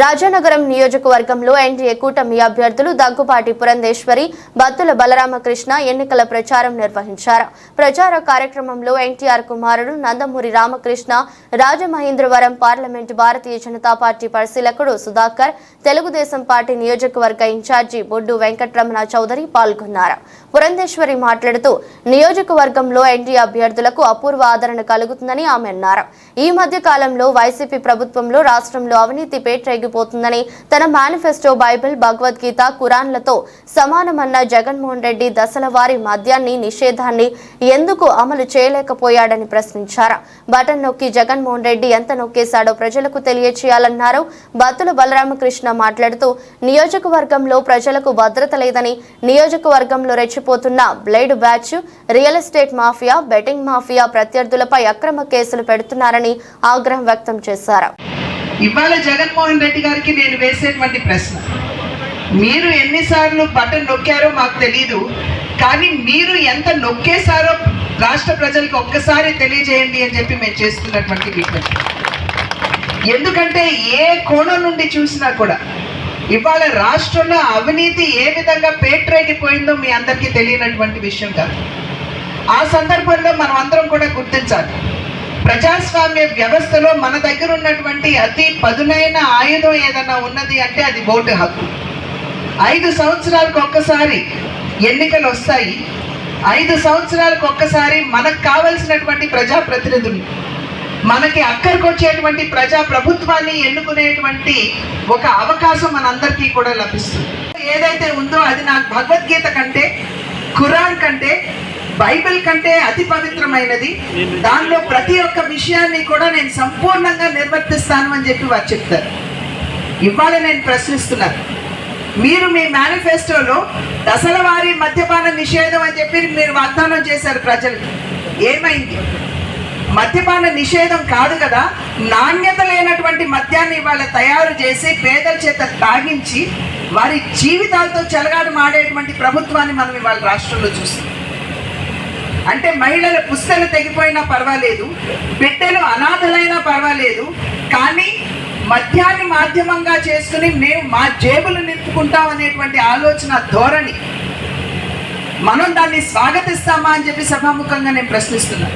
రాజానగరం నియోజకవర్గంలో ఎన్డీఏ కూటమి అభ్యర్థులు దగ్గుపాటి పురంధేశ్వరి బత్తుల బలరామకృష్ణ ఎన్నికల ప్రచారం నిర్వహించారు. ప్రచార కార్యక్రమంలో ఎన్టీఆర్ కుమారుడు నందమూరి రామకృష్ణ రాజమహేంద్రవరం పార్లమెంటు భారతీయ జనతా పార్టీ పరిశీలకుడు సుధాకర్ తెలుగుదేశం పార్టీ నియోజకవర్గ ఇన్ఛార్జి బొడ్డు వెంకట్రమణ చౌదరి పాల్గొన్నారు. పురంధేశ్వరి మాట్లాడుతూ నియోజకవర్గంలో ఎన్టీ అభ్యర్థులకు అపూర్వ ఆదరణ కలుగుతుందని ఆమె అన్నారు. ఈ మధ్య కాలంలో వైసీపీ ప్రభుత్వంలో రాష్ట్రంలో అవినీతి పేట్రేగిపోతుందని తన మేనిఫెస్టో బైబిల్ భగవద్గీత కురాన్లతో సమానమన్న జగన్మోహన్ రెడ్డి దశల వారి మద్యాన్ని నిషేధాన్ని ఎందుకు అమలు చేయలేకపోయాడని ప్రశ్నించారు. బటన్ నొక్కి జగన్మోహన్ రెడ్డి ఎంత నొక్కేశాడో ప్రజలకు తెలియచేయాలన్నారు. బత్తుల బలరామకృష్ణ మాట్లాడుతూ నియోజకవర్గంలో ప్రజలకు భద్రత లేదని నియోజకవర్గంలో రెచ్చి రెచ్చిపోతున్న blade batch real estate mafia betting mafia ప్రత్యర్థులపై అక్రమ కేసులు పెడుతున్నారని ఆగ్రహం వ్యక్తం చేశారు. ఇవాళ జగన్మోహన్ రెడ్డి గారికి నేను వేసేటువంటి ప్రశ్న. మీరు ఎన్నిసార్లు బటన్ నొక్కారో మాకు తెలియదు కానీ మీరు ఎంత నొక్కేశారో రాష్ట్ర ప్రజలకు ఒక్కసారి తెలియజేయండి అని చెప్పి మేము చేస్తున్నటువంటి విజ్ఞప్తి. ఎందుకంటే ఏ కోణం నుండి చూసినా కూడా ఇవాళ రాష్ట్రంలో అవినీతి ఏ విధంగా పేట్రేగిపోయిందో మీ అందరికీ తెలియనటువంటి విషయం కాదు. ఆ సందర్భంలో మనం అందరం కూడా గుర్తించాలి. ప్రజాస్వామ్య వ్యవస్థలో మన దగ్గర ఉన్నటువంటి అతి పదునైన ఆయుధం ఏదన్నా ఉన్నది అంటే అది ఓటు హక్కు. ఐదు సంవత్సరాలకు ఒక్కసారి ఎన్నికలు వస్తాయి. ఐదు సంవత్సరాలకు ఒక్కసారి మనకు కావలసినటువంటి ప్రజాప్రతినిధులు మనకి అక్కడికి వచ్చేటువంటి ప్రజా ప్రభుత్వాన్ని ఎన్నుకునేటువంటి ఒక అవకాశం మనందరికీ కూడా లభిస్తుంది. ఏదైతే ఉందో అది నాకు భగవద్గీత కంటే ఖురాన్ కంటే బైబిల్ కంటే అతి పవిత్రమైనది. దానిలో ప్రతి ఒక్క విషయాన్ని కూడా నేను సంపూర్ణంగా నిర్వర్తిస్తాను అని చెప్పి వారు చెప్తారు. ఇవాళ నేను ప్రశ్నిస్తున్నాను. మీరు మీ మేనిఫెస్టోలో దశల వారి మద్యపాన నిషేధం అని చెప్పి మీరు వాగ్దానం చేశారు ప్రజలకు. ఏమైంది? మద్యపాన నిషేధం కాదు కదా. నాణ్యత లేనటువంటి మద్యాన్ని ఇవాళ తయారు చేసి పేదల చేత తాగించి వారి జీవితాలతో చెలగాడు మాడేటువంటి ప్రభుత్వాన్ని మనం ఇవాళ రాష్ట్రంలో చూస్తాం అంటే మహిళల పుస్తలు తెగిపోయినా పర్వాలేదు బిడ్డలు అనాథలైనా పర్వాలేదు కానీ మద్యాన్ని మాధ్యమంగా చేసుకుని మేము మా జేబులు నింపుకుంటాం అనేటువంటి ఆలోచన ధోరణి. మనం దాన్ని స్వాగతిస్తామా అని చెప్పి సభాముఖంగా నేను ప్రశ్నిస్తున్నాను.